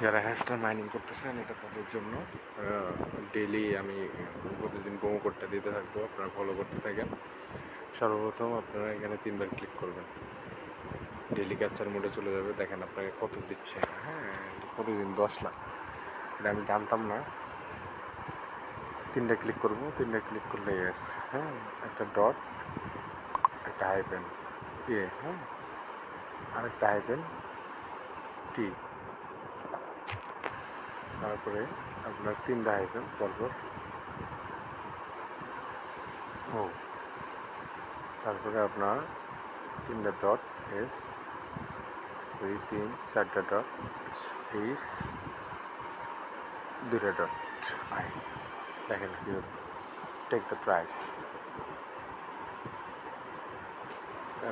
যারা হ্যাশটার মাইনিং করতেছেন, এটা তাদের জন্য। ডেলি আমি প্রতিদিন প্রোমো কোডটা দিতে থাকব, আপনারা ফলো করতে থাকেন। সর্বপ্রথম আপনারা এখানে তিনবার ক্লিক করবেন। ডেলি ক্যাপচার মোডে চলে যাবে। দেখেন আপনাকে কত দিচ্ছে। হ্যাঁ প্রতিদিন দশ লাখ। এটা আমি জানতাম না। তিনটা ক্লিক করব। তিনটা ক্লিক করলে এস হ্যাঁ একটা ডট একটা হাইপেন এ হ্যাঁ আরেকটা হাইপেন টি তারপরে আপনার তিনটা হাইপেন পরপর। ও, তারপরে আপনার তিনটা ডট, এস, দুই, তিন, চারটা ডট এইস দুটা ডট। আই, দেখেন কি টেক দ্য প্রাইস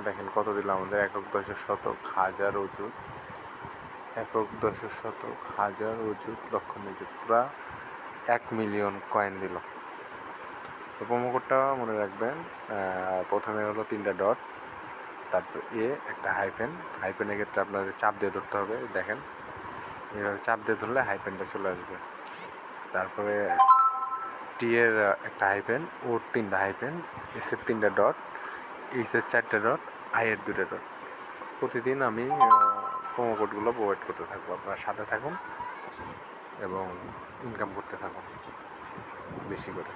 দেখেন কত দিল আমাদের একক দশের শতক, হাজার ওজুদ একক দশের শতক হাজার ওজুদ লক্ষ নিযুত। এক মিলিয়ন কয়েন দিল। তো প্রোমো কোডটা মনে রাখবেন প্রথমে হলো তিনটা ডট, তারপর এ, একটা হাইফেন। হাইফেনের ক্ষেত্রে আপনাদের চাপ দিয়ে ধরতে হবে, দেখেন। এইভাবে চাপ দিয়ে ধরলে হাইফেনটা চলে আসবে। তারপরে টি এর একটা হাইফেন ওর তিনটা হাইফেন, এস এর তিনটা ডট, এইচ এর চারটে ডট, আই এর দুটো ডট। প্রতিদিন আমি প্রোমো কোডগুলো প্রোভাইড করতে থাকব। আপনারা সাথে থাকুন এবং ইনকাম করতে থাকুন বেশি করে।